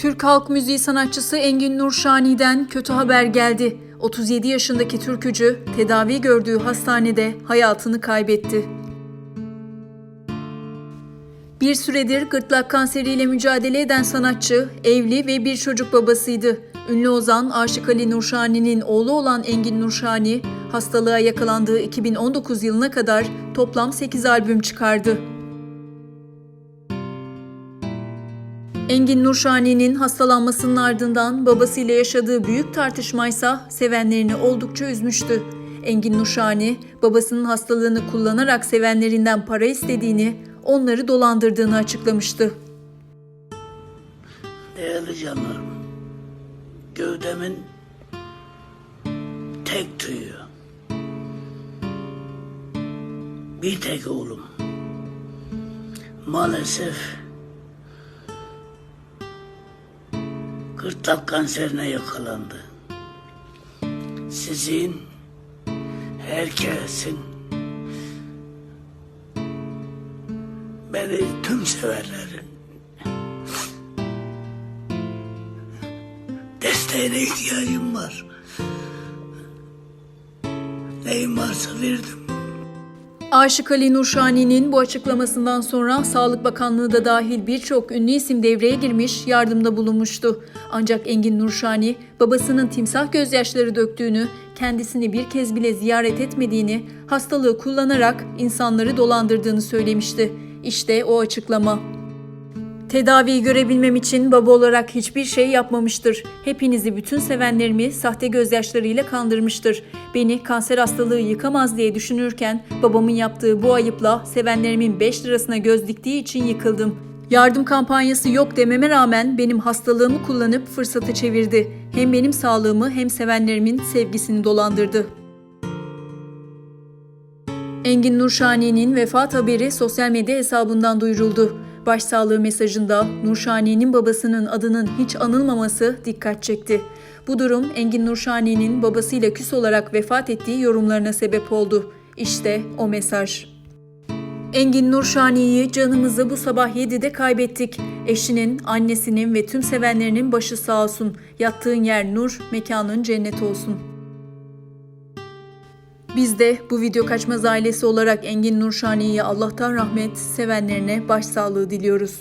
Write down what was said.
Türk halk müziği sanatçısı Engin Nurşani'den kötü haber geldi. 37 yaşındaki türkücü tedavi gördüğü hastanede hayatını kaybetti. Bir süredir gırtlak kanseriyle mücadele eden sanatçı, evli ve bir çocuk babasıydı. Ünlü ozan Aşık Ali Nurşani'nin oğlu olan Engin Nurşani, hastalığa yakalandığı 2019 yılına kadar toplam 8 albüm çıkardı. Engin Nurşani'nin hastalanmasının ardından babasıyla yaşadığı büyük tartışmaysa sevenlerini oldukça üzmüştü. Engin Nurşani, babasının hastalığını kullanarak sevenlerinden para istediğini, onları dolandırdığını açıklamıştı. Değerli canlarım, gövdemin tek tüyü, bir tek oğlum. Maalesef gırtlak kanserine yakalandı. Sizin, herkesin, beni tüm severlerin Desteğine ihtiyacım var. Neyim varsa verdim. Aşık Ali Nurşani'nin bu açıklamasından sonra Sağlık Bakanlığı da dahil birçok ünlü isim devreye girmiş, yardımda bulunmuştu. Ancak Engin Nurşani, babasının timsah gözyaşları döktüğünü, kendisini bir kez bile ziyaret etmediğini, hastalığı kullanarak insanları dolandırdığını söylemişti. İşte o açıklama. Tedaviyi görebilmem için baba olarak hiçbir şey yapmamıştır. Hepinizi bütün sevenlerimi sahte gözyaşlarıyla kandırmıştır. Beni kanser hastalığı yıkamaz diye düşünürken babamın yaptığı bu ayıpla sevenlerimin 5 lirasına göz diktiği için yıkıldım. Yardım kampanyası yok dememe rağmen benim hastalığımı kullanıp fırsatı çevirdi. Hem benim sağlığımı hem sevenlerimin sevgisini dolandırdı. Engin Nurşani'nin vefat haberi sosyal medya hesabından duyuruldu. Başsağlığı mesajında Nurşani'nin babasının adının hiç anılmaması dikkat çekti. Bu durum Engin Nurşani'nin babasıyla küs olarak vefat ettiği yorumlarına sebep oldu. İşte o mesaj. Engin Nurşani'yi canımızı bu sabah 7'de kaybettik. Eşinin, annesinin ve tüm sevenlerinin başı sağ olsun. Yattığın yer nur, mekanın cennet olsun. Biz de bu video kaçmaz ailesi olarak Engin Nurşani'ye Allah'tan rahmet, sevenlerine başsağlığı diliyoruz.